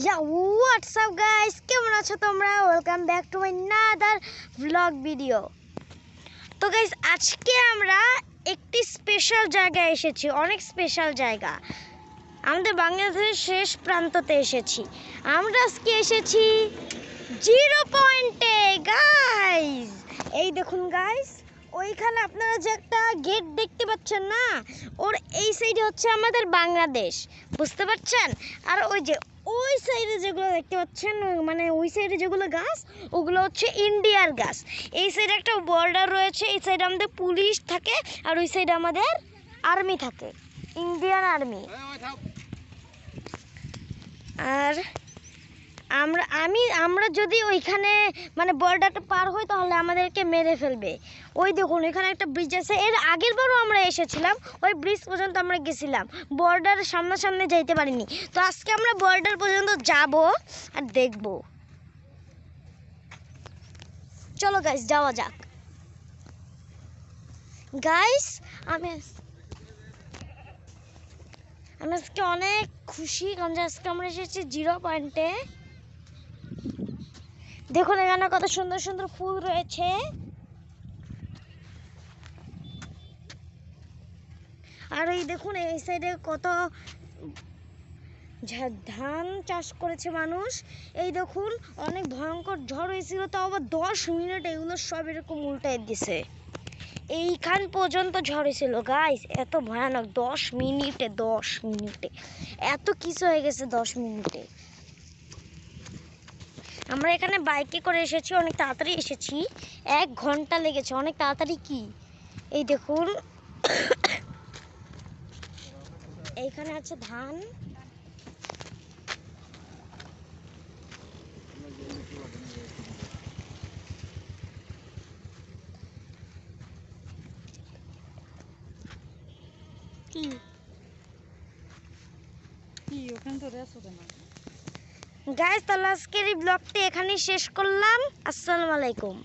WhatsApp guys কেমন আছো তোমরা? Welcome back to my another blog video তো গাইস আজকে আমরা একটি স্পেশাল জায়গায় এসেছি, অনেক স্পেশাল জায়গা। আমাদের বাংলাদেশের শেষ প্রান্ততে এসেছি। আমরা আজকে এসেছি জিরো পয়েন্টে গাইস এই দেখুন গাইস ওইখানে আপনারা যে একটা গেট দেখতে পাচ্ছেন না, ওর এই সাইডে হচ্ছে আমাদের বাংলাদেশ। বুঝতে পারছেন? আর ওই যে ওই সাইডে যেগুলো দেখতে পাচ্ছেন মানে ওই সাইডে যেগুলো গাছ ওগুলো হচ্ছে ইন্ডিয়ার গাছ। এই সাইডে একটা বর্ডার রয়েছে এই সাইডে আমাদের পুলিশ থাকে আর ওই সাইডে আমাদের আর্মি থাকে ইন্ডিয়ান আর্মি। আর আমরা, আমি, আমরা যদি ওইখানে মানে বর্ডারটা পার হই তাহলে আমাদেরকে মেরে ফেলবে। ওই দেখুন, এখানে একটা ব্রিজ আছে। এর আগের বারও আমরা এসেছিলাম। ওই ব্রিজ পর্যন্ত আমরা গেছিলাম। বর্ডার সামনাসামনি যাইতে পারিনি। তো আজকে আমরা বর্ডার পর্যন্ত যাব আর দেখব। চলো গাইস যাওয়া যাক। গাইস আমি আমি আজকে অনেক খুশি কারণ আজকে আমরা এসেছি জিরো পয়েন্টে দেখুন এখানে কত সুন্দর সুন্দর ফুল রয়েছে। আর এই দেখুন, এই সাইডে কত ধান চাষ করেছে মানুষ। এই দেখুন, অনেক ভয়ঙ্কর ঝড় হয়েছিল তাও আবার দশ মিনিট এগুলো সব এরকম উল্টাই দিছে। এইখান পর্যন্ত ঝড় হয়েছিল গাইস এত ভয়ানক, দশ মিনিটে দশ মিনিটে। এত কিছু হয়ে গেছে দশ মিনিটে। আমরা এখানে বাইকে করে এসেছি অনেক তাড়াতাড়ি এসেছি। এক ঘণ্টা লেগেছে অনেক তাড়াতাড়ি কি? এই দেখুন। এইখানে আছে ধান। কি? কি ওখানে তো রেস হবে না গাইস তাহলে আজকের এই ব্লগটি এখানেই শেষ করলাম। আসসালামু আলাইকুম।